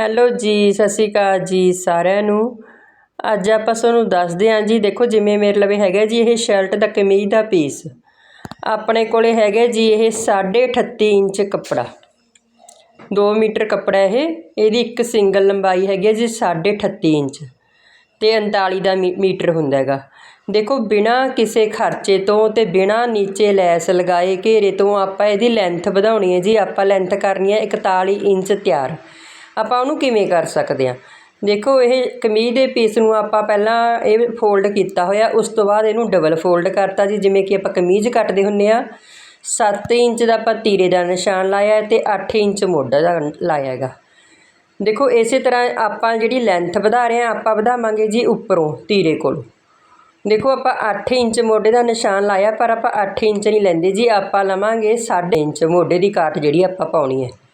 Hello ਜੀ, ਸਤਿ ਸ਼੍ਰੀ ਅਕਾਲ ਜੀ ਸਾਰਿਆਂ ਨੂੰ। ਅੱਜ ਆਪਾਂ ਤੁਹਾਨੂੰ ਦੱਸਦੇ ਹਾਂ ਜੀ, ਦੇਖੋ ਜਿਵੇਂ ਮੇਰੇ ਲਵੇ ਹੈਗਾ ਜੀ ਇਹ ਸ਼ਰਟ ਦਾ ਕਮੀਜ਼ ਦਾ ਪੀਸ ਆਪਣੇ ਕੋਲੇ ਹੈਗਾ ਜੀ ਇਹ 38.5 ਇੰਚ ਕੱਪੜਾ। 2 ਮੀਟਰ ਕੱਪੜਾ ਇਹ, ਇਹਦੀ ਇੱਕ ਸਿੰਗਲ ਲੰਬਾਈ ਹੈਗੀ ਹੈ ਜੀ 38.5 ਇੰਚ ਤੇ 39 ਦਾ ਮੀ- ਮੀਟਰ ਹੁੰਦਾ ਹੈਗਾ। ਦੇਖੋ ਬਿਨਾ ਕਿਸੇ ਖਰਚੇ ਤੋਂ ਤੇ ਬਿਨਾ ਨੀਚੇ ਲੈਸ ਲਗਾਏ ਘੇਰੇ ਤੋਂ ਆਪਾਂ ਇਹਦੀ ਲੈਂਥ ਵਧਾਉਣੀ ਹੈ ਜੀ, ਆਪਾਂ ਲੈਂਥ ਕਰਨੀ ਹੈ 41 ਇੰਚ ਤਿਆਰ। ਆਪਾਂ ਉਹਨੂੰ ਕਿਵੇਂ ਕਰ ਸਕਦੇ ਹਾਂ? ਦੇਖੋ, ਇਹ ਕਮੀਜ਼ ਦੇ ਪੀਸ ਨੂੰ ਆਪਾਂ ਪਹਿਲਾਂ ਇਹ ਫੋਲਡ ਕੀਤਾ ਹੋਇਆ, ਉਸ ਤੋਂ ਬਾਅਦ ਇਹਨੂੰ ਡਬਲ ਫੋਲਡ ਕਰਤਾ ਜੀ, ਜਿਵੇਂ ਕਿ ਆਪਾਂ ਕਮੀਜ਼ ਕੱਟਦੇ ਹੁੰਨੇ ਆ 7 ਇੰਚ ਦਾ ਆਪਾਂ ਤੀਰੇ ਦਾ ਨਿਸ਼ਾਨ ਲਾਇਆ ਹੈ ਤੇ 8 ਇੰਚ ਮੋਢਾ ਦਾ ਲਾਇਆ ਹੈਗਾ। ਦੇਖੋ, ਇਸੇ ਤਰ੍ਹਾਂ ਆਪਾਂ ਜਿਹੜੀ ਲੈਂਥ ਵਧਾ ਰਹੇ ਹਾਂ, ਆਪਾਂ ਵਧਾਵਾਂਗੇ ਜੀ ਉੱਪਰੋਂ, ਤੀਰੇ ਕੋਲ। ਦੇਖੋ, ਆਪਾਂ 8 ਇੰਚ ਮੋਢੇ ਦਾ ਨਿਸ਼ਾਨ ਲਾਇਆ, ਪਰ ਆਪਾਂ 8 ਇੰਚ ਨਹੀਂ ਲੈਂਦੇ ਜੀ, ਆਪਾਂ ਲਵਾਂਗੇ 6.5 ਇੰਚ ਮੋਢੇ ਦੀ ਕਾਟ ਜਿਹੜੀ ਆਪਾਂ ਪਾਉਣੀ ਹੈ।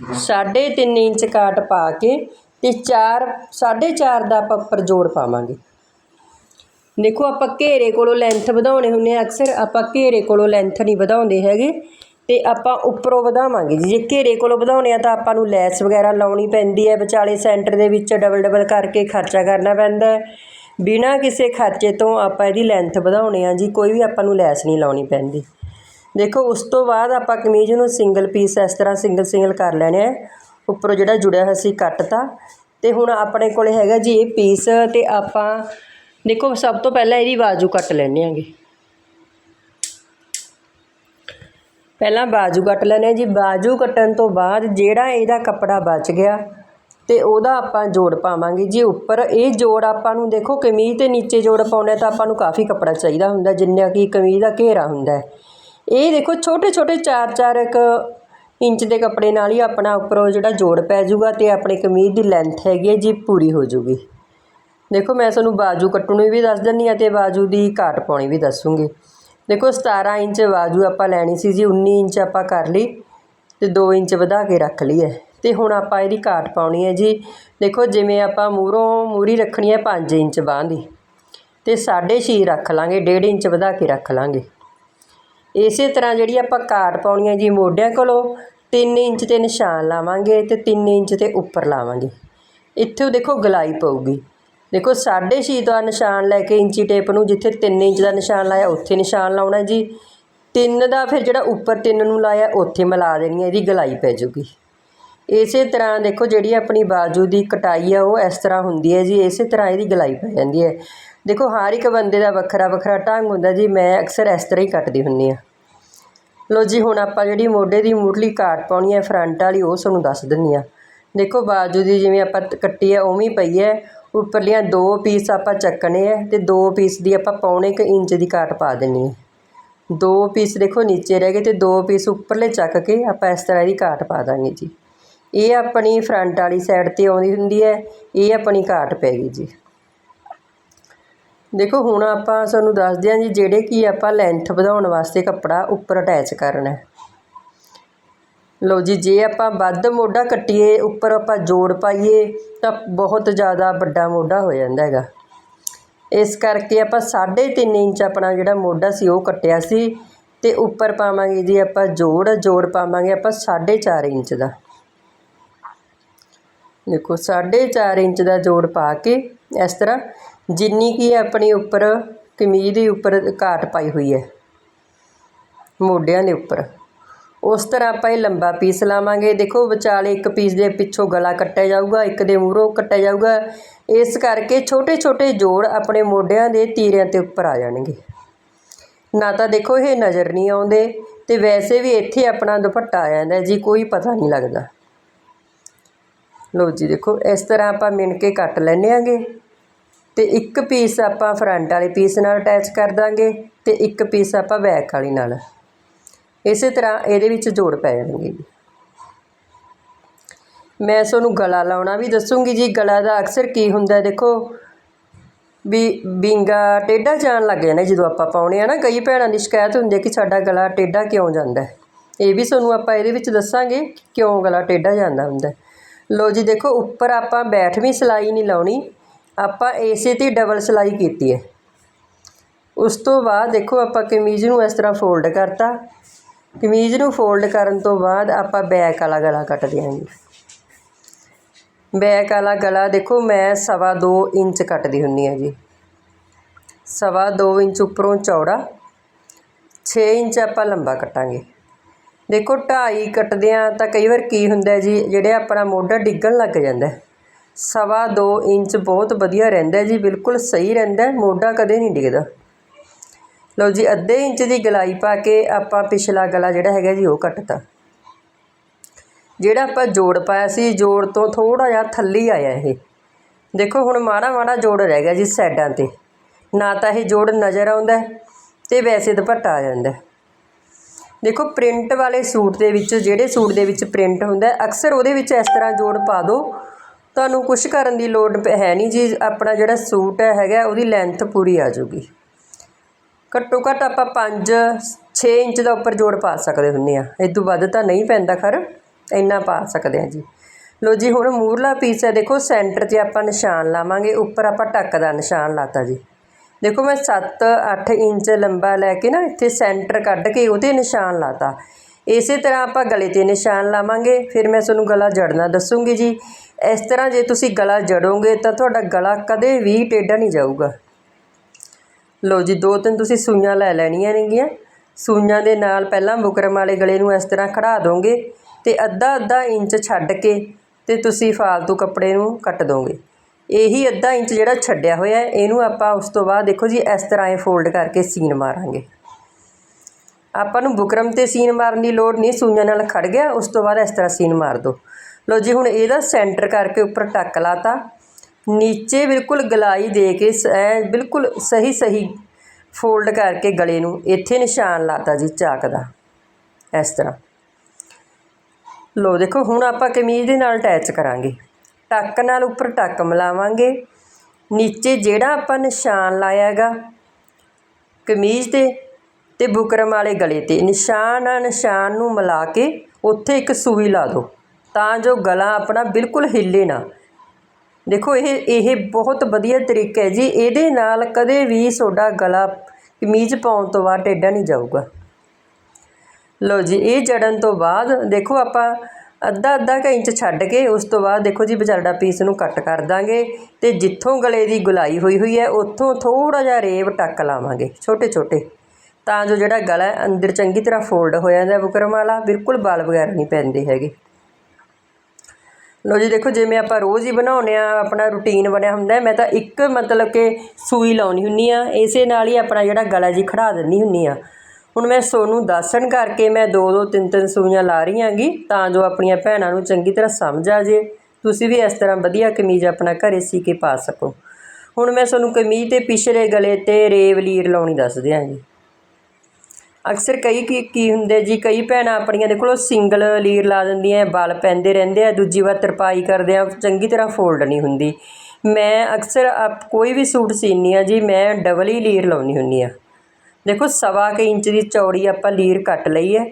3.5 ਇੰਚ ਕਾਟ ਪਾ ਕੇ ਤੇ 4 4.5 ਦਾ ਆਪਾਂ ਉੱਪਰ ਜੋੜ ਪਾਵਾਂਗੇ। ਦੇਖੋ ਆਪਾਂ ਘੇਰੇ ਕੋਲੋਂ ਲੈਂਥ ਵਧਾਉਣੇ ਹੁੰਦੇ ਆ, ਅਕਸਰ ਆਪਾਂ ਘੇਰੇ ਕੋਲੋਂ ਲੈਂਥ ਨਹੀਂ ਵਧਾਉਂਦੇ ਹੈਗੇ ਤੇ ਆਪਾਂ ਉੱਪਰੋਂ ਵਧਾਵਾਂਗੇ ਜੀ। ਜੇ ਘੇਰੇ ਕੋਲੋਂ ਵਧਾਉਣੇ ਆ ਤਾਂ ਆਪਾਂ ਨੂੰ ਲੈਸ ਵਗੈਰਾ ਲਾਉਣੀ ਪੈਂਦੀ ਹੈ, ਵਿਚਾਲੇ ਸੈਂਟਰ ਦੇ ਵਿੱਚ ਡਬਲ ਡਬਲ ਕਰਕੇ ਖਰਚਾ ਕਰਨਾ ਪੈਂਦਾ ਹੈ। ਬਿਨਾਂ ਕਿਸੇ ਖਰਚੇ ਤੋਂ ਆਪਾਂ ਇਹਦੀ ਲੈਂਥ ਵਧਾਉਣੇ ਆ ਜੀ, ਕੋਈ ਵੀ ਆਪਾਂ ਨੂੰ ਲੈਸ ਨਹੀਂ ਲਾਉਣੀ ਪੈਂਦੀ। ਦੇਖੋ, ਉਸ ਤੋਂ ਬਾਅਦ ਆਪਾਂ ਕਮੀਜ਼ ਨੂੰ ਸਿੰਗਲ ਪੀਸ ਇਸ ਤਰ੍ਹਾਂ ਸਿੰਗਲ ਸਿੰਗਲ ਕਰ ਲੈਣੇ ਆ। ਉੱਪਰੋਂ ਜਿਹੜਾ ਜੁੜਿਆ ਹੋਇਆ ਸੀ ਕੱਟਤਾ। ਤੇ ਹੁਣ ਆਪਣੇ ਕੋਲੇ ਹੈਗਾ ਜੀ ਇਹ ਪੀਸ ਤੇ ਆਪਾਂ ਦੇਖੋ, ਸਭ ਤੋਂ ਪਹਿਲਾਂ ਇਹਦੀ ਬਾਜੂ ਕੱਟ ਲੈਣੇ ਆਂਗੇ ਪਹਿਲਾਂ ਬਾਜੂ ਕੱਟ ਲੈਣੇ ਆ ਜੀ। ਬਾਜੂ ਕੱਟਣ ਤੋਂ ਬਾਅਦ ਜਿਹੜਾ ਇਹਦਾ ਕੱਪੜਾ ਬਚ ਗਿਆ ਤੇ ਉਹਦਾ ਆਪਾਂ ਜੋੜ ਪਾਵਾਂਗੇ ਜੀ ਉੱਪਰ। ਇਹ ਜੋੜ ਆਪਾਂ ਨੂੰ ਦੇਖੋ, ਕਮੀਜ਼ ਤੇ ਨੀਚੇ ਜੋੜ ਪਾਉਣਾ ਤਾਂ ਆਪਾਂ ਨੂੰ ਕਾਫੀ ਕੱਪੜਾ ਚਾਹੀਦਾ ਹੁੰਦਾ, ਜਿੰਨਾ ਕਿ ਕਮੀਜ਼ ਦਾ ਘੇਰਾ ਹੁੰਦਾ ਹੈ। ਇਹ ਦੇਖੋ ਛੋਟੇ ਛੋਟੇ 4-4 ਇੱਕ ਇੰਚ ਦੇ ਕੱਪੜੇ ਨਾਲ ਹੀ ਆਪਣਾ ਉੱਪਰੋਂ ਜਿਹੜਾ ਜੋੜ ਪੈ ਜਾਊਗਾ ਤੇ ਆਪਣੇ ਕਮੀਜ਼ ਦੀ ਲੈਂਥ ਹੈਗੀ ਹੈ ਜੀ ਪੂਰੀ ਹੋ ਜਾਊਗੀ। ਦੇਖੋ ਮੈਂ ਤੁਹਾਨੂੰ ਬਾਜੂ ਕੱਟਣੀ ਵੀ ਦੱਸ ਦਿੰਦੀ ਆ ਤੇ ਬਾਜੂ ਦੀ ਘਾਟ ਪਾਉਣੀ ਵੀ ਦੱਸੂਗੀ। ਦੇਖੋ 17 ਇੰਚ ਬਾਜੂ ਆਪਾਂ ਲੈਣੀ ਸੀ ਜੀ 19 ਇੰਚ ਆਪਾਂ ਕਰ ਲਈ ਤੇ 2 ਇੰਚ ਵਧਾ ਕੇ ਰੱਖ ਲਈ ਹੈ ਤੇ ਹੁਣ ਆਪਾਂ ਇਹਦੀ ਘਾਟ ਪਾਉਣੀ ਹੈ ਜੀ, ਦੇਖੋ ਜਿਵੇਂ ਆਪਾਂ ਮੂਹਰੋਂ ਮੂਰੀ ਰੱਖਣੀ ਹੈ 5 ਇੰਚ ਬਾਂਹ ਦੀ। ਤੇ 6.5 ਰੱਖ ਲਾਂਗੇ 1.5 ਇੰਚ ਵਧਾ ਕੇ ਰੱਖ ਲਾਂਗੇ। ਇਸੇ ਤਰ੍ਹਾਂ ਜਿਹੜੀ ਆਪਾਂ ਕਾਟ ਪਾਉਣੀ ਹੈ ਜੀ ਮੋਢਿਆਂ ਕੋਲੋਂ 3 ਇੰਚ ਤੇ ਨਿਸ਼ਾਨ ਲਾਵਾਂਗੇ ਤੇ 3 ਇੰਚ ਤੇ ਉੱਪਰ ਲਾਵਾਂਗੇ। ਇੱਥੇ ਦੇਖੋ ਗਲਾਈ ਪਊਗੀ। ਦੇਖੋ 6.5 ਦਾ ਨਿਸ਼ਾਨ ਲੈ ਕੇ ਇੰਚੀ ਟੇਪ ਨੂੰ ਜਿੱਥੇ 3 ਇੰਚ ਦਾ ਨਿਸ਼ਾਨ ਲਾਇਆ, ਉੱਥੇ ਨਿਸ਼ਾਨ ਲਾਉਣਾ ਜੀ। 3 ਦਾ ਫਿਰ ਜਿਹੜਾ ਉੱਪਰ 3 ਨੂੰ ਲਾਇਆ, ਉੱਥੇ ਮਿਲਾ ਦੇਣੀ ਹੈ, ਇਹਦੀ ਗਲਾਈ ਪੈ ਜੂਗੀ। ਇਸੇ ਤਰ੍ਹਾਂ ਦੇਖੋ ਜਿਹੜੀ ਆਪਣੀ ਬਾਜੂ ਦੀ ਕਟਾਈ ਆ, ਉਹ ਇਸ ਤਰ੍ਹਾਂ ਹੁੰਦੀ ਹੈ ਜੀ, ਇਸੇ ਤਰ੍ਹਾਂ ਇਹਦੀ ਗਲਾਈ ਪੈ ਜਾਂਦੀ ਹੈ। ਦੇਖੋ, ਹਰ ਇੱਕ ਬੰਦੇ ਦਾ ਵੱਖਰਾ ਵੱਖਰਾ ਢੰਗ ਹੁੰਦਾ ਜੀ। ਮੈਂ ਅਕਸਰ ਇਸ ਤਰ੍ਹਾਂ ਹੀ ਕੱਟਦੀ ਹੁੰਨੀ ਆ ਲੋ ਜੀ, ਹੁਣ ਆਪਾਂ ਜਿਹੜੀ ਮੋਢੇ ਦੀ ਮੁੱਢਲੀ ਕਾਟ ਪਾਉਣੀ ਹੈ, ਫਰੰਟ ਵਾਲੀ, ਉਹ ਤੁਹਾਨੂੰ ਦੱਸ ਦਿੰਨੀ ਆ ਦੇਖੋ, ਬਾਜੂ ਦੀ ਜਿਵੇਂ ਆਪਾਂ ਕੱਟੀ ਹੈ, ਉਵੇਂ ਹੀ ਪਈ ਹੈ। ਉੱਪਰਲੀਆਂ ਦੋ ਪੀਸ ਆਪਾਂ ਚੱਕਣੇ ਹੈ ਤੇ ਦੋ ਪੀਸ ਦੀ ਆਪਾਂ ਪੌਣੇ ਕੁ ਇੰਚ ਦੀ ਕਾਟ ਪਾ ਦੇਣੀ ਹੈ। ਦੋ ਪੀਸ ਦੇਖੋ, ਨੀਚੇ ਰਹਿ ਗਏ ਤੇ ਦੋ ਪੀਸ ਉੱਪਰਲੇ ਚੱਕ ਕੇ ਆਪਾਂ ਇਸ ਤਰ੍ਹਾਂ ਦੀ ਕਾਟ ਪਾ ਦਾਂਗੇ ਜੀ। ਇਹ ਆਪਣੀ ਫਰੰਟ ਵਾਲੀ ਸਾਈਡ ਤੇ ਆਉਂਦੀ ਹੁੰਦੀ ਹੈ, ਇਹ ਆਪਣੀ ਕਾਟ ਪੈ ਗਈ ਜੀ। ਦੇਖੋ, ਹੁਣ ਆਪਾਂ ਤੁਹਾਨੂੰ ਦੱਸਦੇ ਹਾਂ ਜੀ ਜਿਹੜੇ ਕਿ ਆਪਾਂ ਲੈਂਥ ਵਧਾਉਣ ਵਾਸਤੇ ਕੱਪੜਾ ਉੱਪਰ ਅਟੈਚ ਕਰਨਾ ਲਓ ਜੀ, ਜੇ ਆਪਾਂ ਵੱਧ ਮੋਢਾ ਕੱਟੀਏ, ਉੱਪਰ ਆਪਾਂ ਜੋੜ ਪਾਈਏ, ਤਾਂ ਬਹੁਤ ਜ਼ਿਆਦਾ ਵੱਡਾ ਮੋਢਾ ਹੋ ਜਾਂਦਾ ਹੈਗਾ। ਇਸ ਕਰਕੇ ਆਪਾਂ 3.5 ਇੰਚ ਆਪਣਾ ਜਿਹੜਾ ਮੋਢਾ ਸੀ, ਉਹ ਕੱਟਿਆ ਸੀ। ਤੇ ਉੱਪਰ ਪਾਵਾਂਗੇ ਜੀ ਆਪਾਂ ਜੋੜ ਜੋੜ ਪਾਵਾਂਗੇ ਆਪਾਂ 4.5 ਇੰਚ ਦਾ। ਦੇਖੋ 4.5 ਇੰਚ ਦਾ ਜੋੜ ਪਾ ਕੇ ਇਸ ਤਰ੍ਹਾਂ ਜਿੰਨੀ ਕਿ ਆਪਣੀ ਉੱਪਰ ਕਮੀਜ਼ ਦੇ ਉੱਪਰ ਘਾਟ ਪਾਈ ਹੋਈ ਹੈ, ਮੋਢਿਆਂ ਦੇ ਉੱਪਰ। ਉਸ ਤਰ੍ਹਾਂ ਆਪਾਂ ਇਹ ਲੰਬਾ ਪੀਸ ਲਾਵਾਂਗੇ। ਦੇਖੋ, ਵਿਚਾਲੇ ਇੱਕ ਪੀਸ ਦੇ ਪਿੱਛੋਂ ਗਲਾ ਕੱਟਿਆ ਜਾਊਗਾ, ਇੱਕ ਦੇ ਮੂਹਰੋਂ ਕੱਟਿਆ ਜਾਊਗਾ। ਇਸ ਕਰਕੇ ਛੋਟੇ ਛੋਟੇ ਜੋੜ ਆਪਣੇ ਮੋਢਿਆਂ ਦੇ ਤੀਰਿਆਂ ਤੇ ਉੱਪਰ ਆ ਜਾਣਗੇ। ਨਾ ਤਾਂ ਦੇਖੋ, ਇਹ ਨਜ਼ਰ ਨਹੀਂ ਆਉਂਦੇ ਤੇ ਵੈਸੇ ਵੀ ਇੱਥੇ ਆਪਣਾ ਦੁਪੱਟਾ ਆ ਜਾਂਦਾ ਜੀ, ਕੋਈ ਪਤਾ ਨਹੀਂ ਲੱਗਦਾ। ਲਓ ਜੀ, ਦੇਖੋ, ਇਸ ਤਰ੍ਹਾਂ ਆਪਾਂ ਮਿਣ ਕੇ ਕੱਟ ਲੈਣੇ ਆਂਗੇ। ਅਤੇ ਇੱਕ ਪੀਸ ਆਪਾਂ ਫਰੰਟ ਵਾਲੇ ਪੀਸ ਨਾਲ ਅਟੈਚ ਕਰ ਦਾਂਗੇ ਅਤੇ ਇੱਕ ਪੀਸ ਆਪਾਂ ਬੈਕ ਵਾਲੀ ਨਾਲ। ਇਸੇ ਤਰ੍ਹਾਂ ਇਹਦੇ ਵਿੱਚ ਜੋੜ ਪੈ ਜਾਣਗੇ ਜੀ। ਮੈਂ ਤੁਹਾਨੂੰ ਗਲਾ ਲਾਉਣਾ ਵੀ ਦੱਸੂੰਗੀ ਜੀ, ਗਲਾ ਦਾ ਅਕਸਰ ਕੀ ਹੁੰਦਾ ਦੇਖੋ। ਵੀ ਬਿੰਗਾ ਟੇਢਾ ਜਾਣ ਲੱਗ ਜਾਂਦਾ ਜਦੋਂ ਆਪਾਂ ਪਾਉਣੇ ਆ ਨਾ, ਕਈ ਭੈਣਾਂ ਦੀ ਸ਼ਿਕਾਇਤ ਹੁੰਦੀ ਹੈ ਕਿ ਸਾਡਾ ਗਲਾ ਟੇਢਾ ਕਿਉਂ ਜਾਂਦਾ ਇਹ ਵੀ ਤੁਹਾਨੂੰ ਆਪਾਂ ਇਹਦੇ ਵਿੱਚ ਦੱਸਾਂਗੇ ਕਿ ਕਿਉਂ ਗਲਾ ਟੇਢਾ ਜਾਂਦਾ ਹੁੰਦਾ ਹੈ। ਲਓ ਜੀ ਦੇਖੋ, ਉੱਪਰ ਆਪਾਂ ਬੈਠਵੀਂ ਸਿਲਾਈ ਨਹੀਂ ਲਾਉਣੀ। ਆਪਾਂ ਏਸੇ ਤੇ ਡਬਲ ਸਿਲਾਈ ਕੀਤੀ ਹੈ। ਉਸ ਤੋਂ ਬਾਅਦ ਦੇਖੋ ਆਪਾਂ ਕਮੀਜ਼ ਨੂੰ ਇਸ ਤਰ੍ਹਾਂ ਫੋਲਡ ਕਰਤਾ। ਕਮੀਜ਼ ਨੂੰ ਫੋਲਡ ਕਰਨ ਤੋਂ ਬਾਅਦ ਆਪਾਂ ਬੈਕ ਵਾਲਾ ਗਲਾ ਕੱਟ ਦਿਆਂਗੇ। ਬੈਕ ਵਾਲਾ ਗਲਾ ਦੇਖੋ ਮੈਂ ਸਵਾ ਦੋ ਇੰਚ ਕੱਟਦੀ ਹੁੰਨੀ ਆ ਜੀ। ਸਵਾ ਦੋ ਇੰਚ ਉੱਪਰੋਂ ਚੌੜਾ 6 ਇੰਚ ਆਪਾਂ ਲੰਬਾ ਕੱਟਾਂਗੇ। ਦੇਖੋ ਢਾਈ ਕੱਟਦੇ ਆ ਤਾਂ ਕਈ ਵਾਰ ਕੀ ਹੁੰਦਾ ਜੀ, ਜਿਹੜੇ ਆਪਣਾ ਮੋਢਾ ਡਿੱਗਣ ਲੱਗ ਜਾਂਦਾ ਸਵਾ ਦੋ ਇੰਚ ਬਹੁਤ ਵਧੀਆ ਰਹਿੰਦਾ ਜੀ, ਬਿਲਕੁਲ ਸਹੀ ਰਹਿੰਦਾ ਮੋਢਾ ਕਦੇ ਨਹੀਂ ਡਿੱਗਦਾ। ਲਓ ਜੀ, ਅੱਧੇ ਇੰਚ ਦੀ ਗਲਾਈ ਪਾ ਕੇ ਆਪਾਂ ਪਿਛਲਾ ਗਲਾ ਜਿਹੜਾ ਹੈਗਾ ਜੀ, ਉਹ ਕੱਟਤਾ। ਜਿਹੜਾ ਆਪਾਂ ਜੋੜ ਪਾਇਆ ਸੀ, ਜੋੜ ਤੋਂ ਥੋੜਾ ਜਿਹਾ ਥੱਲੇ ਆਇਆ ਇਹ। ਦੇਖੋ, ਹੁਣ ਮਾੜਾ ਮਾੜਾ ਜੋੜ ਰਹਿ ਗਿਆ ਜੀ, ਸਾਈਡਾਂ ਤੇ। ਨਾ ਤਾਂ ਇਹ ਜੋੜ ਨਜ਼ਰ ਆਉਂਦਾ ਹੈ ਤੇ ਵੈਸੇ ਦੁਪੱਟਾ ਆ ਜਾਂਦਾ ਦੇਖੋ, ਪ੍ਰਿੰਟ ਵਾਲੇ ਸੂਟ ਦੇ ਵਿੱਚ, ਜਿਹੜੇ ਸੂਟ ਦੇ ਵਿੱਚ ਪ੍ਰਿੰਟ ਹੁੰਦਾ ਅਕਸਰ ਉਹਦੇ ਵਿੱਚ ਇਸ ਤਰ੍ਹਾਂ ਜੋੜ ਪਾ ਦਿਓ ਤੁਹਾਨੂੰ ਕੁਝ ਕਰਨ ਦੀ ਲੋੜ ਪ- ਹੈ ਨਹੀਂ ਜੀ। ਆਪਣਾ ਜਿਹੜਾ ਸੂਟ ਹੈਗਾ, ਉਹਦੀ ਲੈਂਥ ਪੂਰੀ ਆ ਜਾਊਗੀ। ਘੱਟੋ ਘੱਟ ਆਪਾਂ 5 6 ਇੰਚ ਦਾ ਉੱਪਰ ਜੋੜ ਪਾ ਸਕਦੇ ਹੁੰਨੇ ਆ ਇਹ ਤੋਂ ਵੱਧ ਤਾਂ ਨਹੀਂ ਪੈਂਦਾ ਖਰ, ਇੰਨਾ ਪਾ ਸਕਦੇ ਆ ਜੀ। ਲੋ ਜੀ, ਹੁਣ ਮੂਰਲਾ ਪੀਸ ਹੈ, ਦੇਖੋ ਸੈਂਟਰ 'ਤੇ ਆਪਾਂ ਨਿਸ਼ਾਨ ਲਾਵਾਂਗੇ, ਉੱਪਰ ਆਪਾਂ ਟੱਕ ਦਾ ਨਿਸ਼ਾਨ ਲਾਤਾ ਜੀ। ਦੇਖੋ, ਮੈਂ 7-8 ਇੰਚ ਲੰਬਾ ਲੈ ਕੇ ਨਾ ਇੱਥੇ ਸੈਂਟਰ ਕੱਢ ਕੇ ਉਹਦੇ ਨਿਸ਼ਾਨ ਲਾਤਾ। ਇਸੇ ਤਰ੍ਹਾਂ ਆਪਾਂ ਗਲੇ ਤੇ ਨਿਸ਼ਾਨ ਲਾਵਾਂਗੇ, ਫਿਰ ਮੈਂ ਤੁਹਾਨੂੰ ਗਲਾ ਜੜਨਾ ਦੱਸੂਗੀ ਜੀ। ਇਸ ਤਰ੍ਹਾਂ ਜੇ ਤੁਸੀਂ ਗਲਾ ਜੜੋਗੇ ਤਾਂ ਤੁਹਾਡਾ ਗਲਾ ਕਦੇ ਵੀ ਟੇਢਾ ਨਹੀਂ ਜਾਊਗਾ। ਲਓ ਜੀ, ਦੋ ਤਿੰਨ ਤੁਸੀਂ ਸੂਈਆਂ ਲੈ ਲੈਣੀਆਂ ਨੇਗੀਆਂ। ਸੂਈਆਂ ਦੇ ਨਾਲ ਪਹਿਲਾਂ ਬੁਕਰਮ ਵਾਲੇ ਗਲੇ ਨੂੰ ਇਸ ਤਰ੍ਹਾਂ ਖੜਾ ਦੋਗੇ ਤੇ ਅੱਧਾ ਅੱਧਾ ਇੰਚ ਛੱਡ ਕੇ ਤੇ ਤੁਸੀਂ ਫਾਲਤੂ ਕੱਪੜੇ ਨੂੰ ਕੱਟ ਦੋਗੇ। ਇਹੀ ਅੱਧਾ ਇੰਚ ਜਿਹੜਾ ਛੱਡਿਆ ਹੋਇਆ ਇਹਨੂੰ ਆਪਾਂ ਉਸ ਤੋਂ ਬਾਅਦ ਦੇਖੋ ਜੀ, ਇਸ ਤਰ੍ਹਾਂ ਇਹ ਫੋਲਡ ਕਰਕੇ ਸੀਨ ਮਾਰਾਂਗੇ। ਆਪਾਂ ਨੂੰ ਬੁਕਰਮ ਤੇ ਸੀਨ ਮਾਰਨ ਦੀ ਲੋੜ ਨਹੀਂ, ਸੂਈਆਂ ਨਾਲ ਖੜ ਗਿਆ, ਉਸ ਤੋਂ ਬਾਅਦ ਇਸ ਤਰ੍ਹਾਂ ਸੀਨ ਮਾਰ ਦਿਓ ਲਓ ਜੀ, ਹੁਣ ਇਹਦਾ ਸੈਂਟਰ ਕਰਕੇ ਉੱਪਰ ਟੱਕ ਲਾਤਾ। ਨੀਚੇ ਬਿਲਕੁਲ ਗਲਾਈ ਦੇ ਕੇ ਸ- ਬਿਲਕੁਲ ਸਹੀ ਸਹੀ ਫੋਲਡ ਕਰਕੇ ਗਲੇ ਨੂੰ ਇੱਥੇ ਨਿਸ਼ਾਨ ਲਾਤਾ ਜੀ ਚਾਕ ਦਾ, ਇਸ ਤਰ੍ਹਾਂ। ਲੋ ਦੇਖੋ, ਹੁਣ ਆਪਾਂ ਕਮੀਜ਼ ਦੇ ਨਾਲ ਅਟੈਚ ਕਰਾਂਗੇ। ਟੱਕ ਨਾਲ ਉੱਪਰ ਟੱਕ ਮਿਲਾਵਾਂਗੇ। ਨੀਚੇ ਜਿਹੜਾ ਆਪਾਂ ਨਿਸ਼ਾਨ ਲਾਇਆ ਹੈਗਾ, ਕਮੀਜ਼ ਤੇ ਤੇ ਬੁਕਰਮ ਵਾਲੇ ਗਲੇ ਤੇ, ਨਿਸ਼ਾਨ ਆ ਨਿਸ਼ਾਨ ਨੂੰ ਮਿਲਾ ਕੇ ਉੱਥੇ ਇੱਕ ਸੂਈ ਲਾ ਦਿਓ। ਤਾਂ ਜੋ ਗਲਾ ਆਪਣਾ ਬਿਲਕੁਲ ਹਿੱਲੇ ਨਾ। ਦੇਖੋ, ਇਹ ਇਹ ਬਹੁਤ ਵਧੀਆ ਤਰੀਕਾ ਹੈ ਜੀ। ਇਹਦੇ ਨਾਲ ਕਦੇ ਵੀ ਤੁਹਾਡਾ ਗਲਾ ਕਮੀਜ਼ ਪਾਉਣ ਤੋਂ ਬਾਅਦ ਟੇਢਾ ਨਹੀਂ ਜਾਊਗਾ। ਲਓ ਜੀ, ਇਹ ਜੜਨ ਤੋਂ ਬਾਅਦ ਦੇਖੋ ਆਪਾਂ ਅੱਧਾ ਅੱਧਾ ਕੁ ਇੰਚ ਛੱਡ ਕੇ ਉਸ ਤੋਂ ਬਾਅਦ ਦੇਖੋ ਜੀ ਵਿਚਾਲੜਾ ਪੀਸ ਨੂੰ ਕੱਟ ਕਰ ਦਾਂਗੇ ਤੇ ਜਿੱਥੋਂ ਗਲੇ ਦੀ ਗੁਲਾਈ ਹੋਈ ਹੋਈ ਹੈ, ਉੱਥੋਂ ਥੋੜਾ ਜਿਹਾ ਰੇਵ ਟੱਕ ਲਾਵਾਂਗੇ, ਛੋਟੇ ਛੋਟੇ। ਤਾਂ ਜੋ ਜਿਹੜਾ ਗਲਾ ਅੰਦਰ ਚੰਗੀ ਤਰ੍ਹਾਂ ਫੋਲਡ ਹੋ ਜਾਂਦਾ ਹੈ, ਬੁਕਰਮ ਵਾਲਾ, ਬਿਲਕੁਲ ਬਾਲ ਵਗੈਰਾ ਨਹੀਂ ਪੈਂਦੇ ਹੈਗੇ। ਲੋ ਜੀ, ਦੇਖੋ, ਜਿਵੇਂ ਆਪਾਂ ਰੋਜ਼ ਹੀ ਬਣਾਉਂਦੇ ਆ ਆਪਣਾ ਰੂਟੀਨ ਬਣਿਆ ਹੁੰਦਾ ਮੈਂ ਤਾਂ ਇੱਕ ਮਤਲਬ ਕਿ ਸੂਈ ਲਾਉਣੀ ਹੁੰਨੀ ਆ ਇਸੇ ਨਾਲ ਹੀ ਆਪਣਾ ਜਿਹੜਾ ਗਲਾ ਜੀ ਖੜਾ ਦਿੰਦੀ ਹੁੰਨੀ ਆ ਹੁਣ ਮੈਂ ਸੋਨੂੰ ਦੱਸਣ ਕਰਕੇ ਮੈਂ ਦੋ ਦੋ, ਤਿੰਨ ਤਿੰਨ ਸੂਈਆਂ ਲਾ ਰਹੀ ਆਂਗੀ ਤਾਂ ਜੋ ਆਪਣੀਆਂ ਭੈਣਾਂ ਨੂੰ ਚੰਗੀ ਤਰ੍ਹਾਂ ਸਮਝ ਆ ਜੇ। ਤੁਸੀਂ ਵੀ ਇਸ ਤਰ੍ਹਾਂ ਵਧੀਆ ਕਮੀਜ਼ ਆਪਣਾ ਘਰੇ ਸੀ ਕੇ ਪਾ ਸਕੋ। ਹੁਣ ਮੈਂ ਤੁਹਾਨੂੰ ਕਮੀਜ਼ ਤੇ ਪਿਛਲੇ ਗਲੇ ਤੇ ਰੇਵ ਲੀਰ ਲਾਉਣੀ ਦੱਸਦੇ ਆਂ ਜੀ ਅਕਸਰ ਕਈ ਕੀ ਕੀ ਹੁੰਦੇ ਜੀ, ਕਈ ਭੈਣਾਂ ਆਪਣੀਆਂ ਦੇਖੋ ਲਓ ਸਿੰਗਲ ਲੀਰ ਲਾ ਦਿੰਦੀਆਂ ਬਲ ਪੈਂਦੇ ਰਹਿੰਦੇ ਆ ਦੂਜੀ ਵਾਰ ਤਰਪਾਈ ਕਰਦੇ ਆ, ਚੰਗੀ ਤਰ੍ਹਾਂ ਫੋਲਡ ਨਹੀਂ ਹੁੰਦੀ। ਮੈਂ ਅਕਸਰ ਆਪ ਕੋਈ ਵੀ ਸੂਟ ਸੀਨੀ ਆ ਜੀ, ਮੈਂ ਡਬਲ ਹੀ ਲੀਰ ਲਾਉਣੀ ਹੁੰਨੀ ਆ। ਦੇਖੋ, ਸਵਾ ਕੁ ਇੰਚ ਦੀ ਚੌੜੀ ਆਪਾਂ ਲੀਰ ਕੱਟ ਲਈ ਹੈ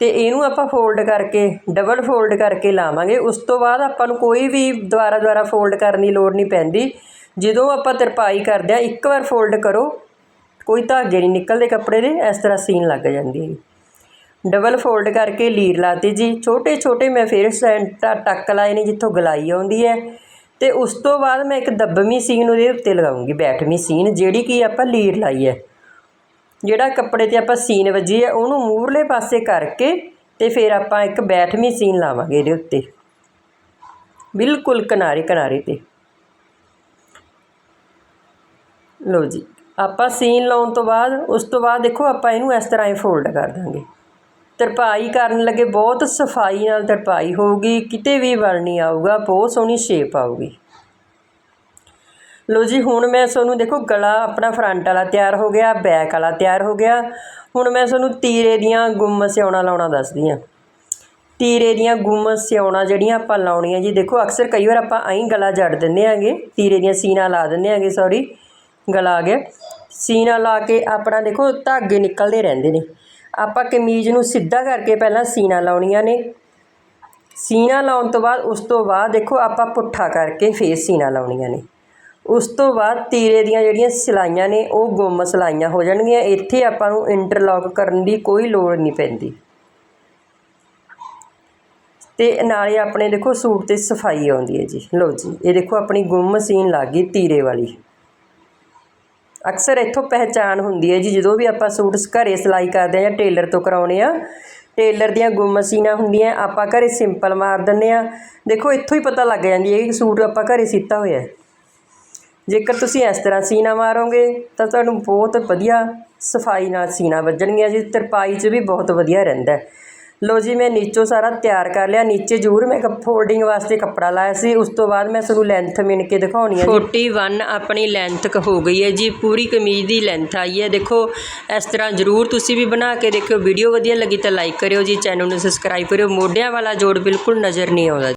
ਤੇ ਇਹਨੂੰ ਆਪਾਂ ਫੋਲਡ ਕਰਕੇ ਡਬਲ ਫੋਲਡ ਕਰਕੇ ਲਾਵਾਂਗੇ। ਉਸ ਤੋਂ ਬਾਅਦ ਆਪਾਂ ਨੂੰ ਕੋਈ ਵੀ ਦੁਬਾਰਾ ਦੁਬਾਰਾ ਫੋਲਡ ਕਰਨ ਦੀ ਲੋੜ ਨਹੀਂ ਪੈਂਦੀ। ਜਦੋਂ ਆਪਾਂ ਤਰਪਾਈ ਕਰਦੇ ਆ, ਇੱਕ ਵਾਰ ਫੋਲਡ ਕਰੋ ਕੋਈ ਧਾਗੇ ਨਹੀਂ ਨਿਕਲਦੇ ਕੱਪੜੇ ਦੇ, ਇਸ ਤਰ੍ਹਾਂ ਸੀਨ ਲੱਗ ਜਾਂਦੀ ਹੈ ਡਬਲ ਫੋਲਡ ਕਰਕੇ ਲੀਰ ਲਾਤੀ ਜੀ। ਛੋਟੇ ਛੋਟੇ ਮੈਂ ਫਿਰ ਸੈਂਟਰ ਟੱਕ ਲਾਏ ਨੇ ਜਿੱਥੋਂ ਗਲਾਈ ਆਉਂਦੀ ਹੈ। ਤੇ ਉਸ ਤੋਂ ਬਾਅਦ ਮੈਂ ਇੱਕ ਦੱਬਵੀਂ ਸੀਨ ਉਹਦੇ ਉੱਤੇ ਲਗਾਉਂਗੀ, ਬੈਠਵੀਂ ਸੀਨ, ਜਿਹੜੀ ਕਿ ਆਪਾਂ ਲੀਰ ਲਾਈ ਹੈ। ਜਿਹੜਾ ਕੱਪੜੇ ਤੇ ਆਪਾਂ ਸੀਨ ਵੱਜੀ ਹੈ, ਉਹਨੂੰ ਮੂਹਰਲੇ ਪਾਸੇ ਕਰਕੇ ਤੇ ਫਿਰ ਆਪਾਂ ਇੱਕ ਬੈਠਵੀਂ ਸੀਨ ਲਾਵਾਂਗੇ ਇਹਦੇ ਉੱਤੇ। ਬਿਲਕੁਲ ਕਿਨਾਰੇ ਕਿਨਾਰੇ ਤੇ। ਲਓ ਜੀ। ਆਪਾਂ ਸੀਨ ਲਾਉਣ ਤੋਂ ਬਾਅਦ, ਉਸ ਤੋਂ ਬਾਅਦ ਦੇਖੋ ਆਪਾਂ ਇਹਨੂੰ ਇਸ ਤਰ੍ਹਾਂ ਹੀ ਫੋਲਡ ਕਰ ਦਾਂਗੇ। ਤਰਪਾਈ ਕਰਨ ਲੱਗੇ ਬਹੁਤ ਸਫ਼ਾਈ ਨਾਲ ਤਰਪਾਈ ਹੋਊਗੀ, ਕਿਤੇ ਵੀ ਵਲ ਨਹੀਂ ਆਊਗਾ, ਬਹੁਤ ਸੋਹਣੀ ਸ਼ੇਪ ਆਊਗੀ। ਲੋ ਜੀ, ਹੁਣ ਮੈਂ ਤੁਹਾਨੂੰ ਦੇਖੋ ਗਲਾ ਆਪਣਾ ਫਰੰਟ ਵਾਲਾ ਤਿਆਰ ਹੋ ਗਿਆ ਬੈਕ ਵਾਲਾ ਤਿਆਰ ਹੋ ਗਿਆ। ਹੁਣ ਮੈਂ ਤੁਹਾਨੂੰ ਤੀਰੇ ਦੀਆਂ ਗੁੰਮ ਸਿਉਣਾ ਲਾਉਣਾ ਦੱਸਦੀ ਹਾਂ। ਤੀਰੇ ਦੀਆਂ ਗੁੰਮ ਸਿਉਣਾ ਜਿਹੜੀਆਂ ਆਪਾਂ ਲਾਉਣੀਆਂ ਜੀ, ਦੇਖੋ ਅਕਸਰ ਕਈ ਵਾਰ ਆਪਾਂ ਐਂ ਗਲਾ ਜੜ ਦਿੰਦੇ ਆਂਗੇ ਤੀਰੇ ਦੀਆਂ ਸੀਨਾ ਲਾ ਦਿੰਦੇ ਆਂਗੇ ਸੌਰੀ ਗਲਾ ਆ ਗਿਆ ਸੀਨਾ ਲਾ ਕੇ ਆਪਣਾ ਦੇਖੋ, ਧਾਗੇ ਨਿਕਲਦੇ ਰਹਿੰਦੇ ਨੇ। ਆਪਾਂ ਕਮੀਜ਼ ਨੂੰ ਸਿੱਧਾ ਕਰਕੇ ਪਹਿਲਾਂ ਸੀਨਾ ਲਾਉਣੀਆਂ ਨੇ। ਸੀਨਾ ਲਾਉਣ ਤੋਂ ਬਾਅਦ, ਉਸ ਤੋਂ ਬਾਅਦ ਦੇਖੋ, ਆਪਾਂ ਪੁੱਠਾ ਕਰਕੇ ਫੇਰ ਸੀਨਾ ਲਾਉਣੀਆਂ ਨੇ। ਉਸ ਤੋਂ ਬਾਅਦ ਤੀਰੇ ਦੀਆਂ ਜਿਹੜੀਆਂ ਸਿਲਾਈਆਂ ਨੇ, ਉਹ ਗੁੰਮ ਸਿਲਾਈਆਂ ਹੋ ਜਾਣਗੀਆਂ। ਇੱਥੇ ਆਪਾਂ ਨੂੰ ਇੰਟਰਲੌਕ ਕਰਨ ਦੀ ਕੋਈ ਲੋੜ ਨਹੀਂ ਪੈਂਦੀ। ਤੇ ਨਾਲੇ ਆਪਣੇ ਦੇਖੋ, ਸੂਟ ਤੇ ਸਫ਼ਾਈ ਆਉਂਦੀ ਹੈ ਜੀ। ਲਓ ਜੀ, ਇਹ ਦੇਖੋ, ਆਪਣੀ ਗੁੰਮ ਸੀਨ ਲੱਗ ਗਈ ਤੀਰੇ ਵਾਲੀ। ਅਕਸਰ ਇੱਥੋਂ ਪਹਿਚਾਣ ਹੁੰਦੀ ਹੈ ਜੀ, ਜਦੋਂ ਵੀ ਆਪਾਂ ਸੂਟ ਘਰੇ ਸਿਲਾਈ ਕਰਦੇ ਆ ਜਾਂ ਟੇਲਰ ਤੋਂ ਕਰਾਉਣੇ ਆ ਟੇਲਰ ਦੀਆਂ ਗੁੰਮ ਸੀਨਾ ਹੁੰਦੀਆਂ, ਆਪਾਂ ਘਰੇ ਸਿੰਪਲ ਮਾਰ ਦਿੰਦੇ ਆ ਦੇਖੋ, ਇੱਥੋਂ ਹੀ ਪਤਾ ਲੱਗ ਜਾਂਦੀ ਹੈ ਕਿ ਸੂਟ ਆਪਾਂ ਘਰੇ ਸੀਤਾ ਹੋਇਆ ਹੈ। ਜੇਕਰ ਤੁਸੀਂ ਇਸ ਤਰ੍ਹਾਂ ਸੀਨਾ ਮਾਰੋਗੇ, ਤਾਂ ਤੁਹਾਨੂੰ ਬਹੁਤ ਵਧੀਆ ਸਫ਼ਾਈ ਨਾਲ ਸੀਨਾ ਵੱਜਣਗੀਆਂ ਜੀ, ਤਰਪਾਈ 'ਚ ਵੀ ਬਹੁਤ ਵਧੀਆ ਰਹਿੰਦਾ ਹੈ। ਲਓ ਜੀ, ਮੈਂ ਨੀਚੋ ਸਾਰਾ ਤਿਆਰ ਕਰ ਲਿਆ। ਨੀਚੇ ਜ਼ਰੂਰ ਮੈਂ ਫੋਲਡਿੰਗ ਵਾਸਤੇ ਕੱਪੜਾ ਲਾਇਆ ਸੀ। ਉਸ ਤੋਂ ਬਾਅਦ ਮੈਂ ਤੁਹਾਨੂੰ ਲੈਂਥ ਮਿਣ ਕੇ ਦਿਖਾਉਣੀ ਹੈ ਜੀ। 41 ਆਪਣੀ ਲੈਂਥ ਹੋ ਗਈ ਹੈ ਜੀ। ਪੂਰੀ ਕਮੀਜ਼ ਦੀ ਲੈਂਥ ਆਈ ਹੈ। ਦੇਖੋ, ਇਸ ਤਰ੍ਹਾਂ ਜ਼ਰੂਰ ਤੁਸੀਂ ਵੀ ਬਣਾ ਕੇ ਦੇਖਿਓ। ਵੀਡੀਓ ਵਧੀਆ ਲੱਗੀ ਤਾਂ ਲਾਈਕ ਕਰਿਓ ਜੀ। ਚੈਨਲ ਨੂੰ ਸਬਸਕ੍ਰਾਈਬ ਕਰਿਓ। ਮੋਢਿਆਂ ਵਾਲਾ ਜੋੜ ਬਿਲਕੁਲ ਨਜ਼ਰ ਨਹੀਂ ਆਉਂਦਾ।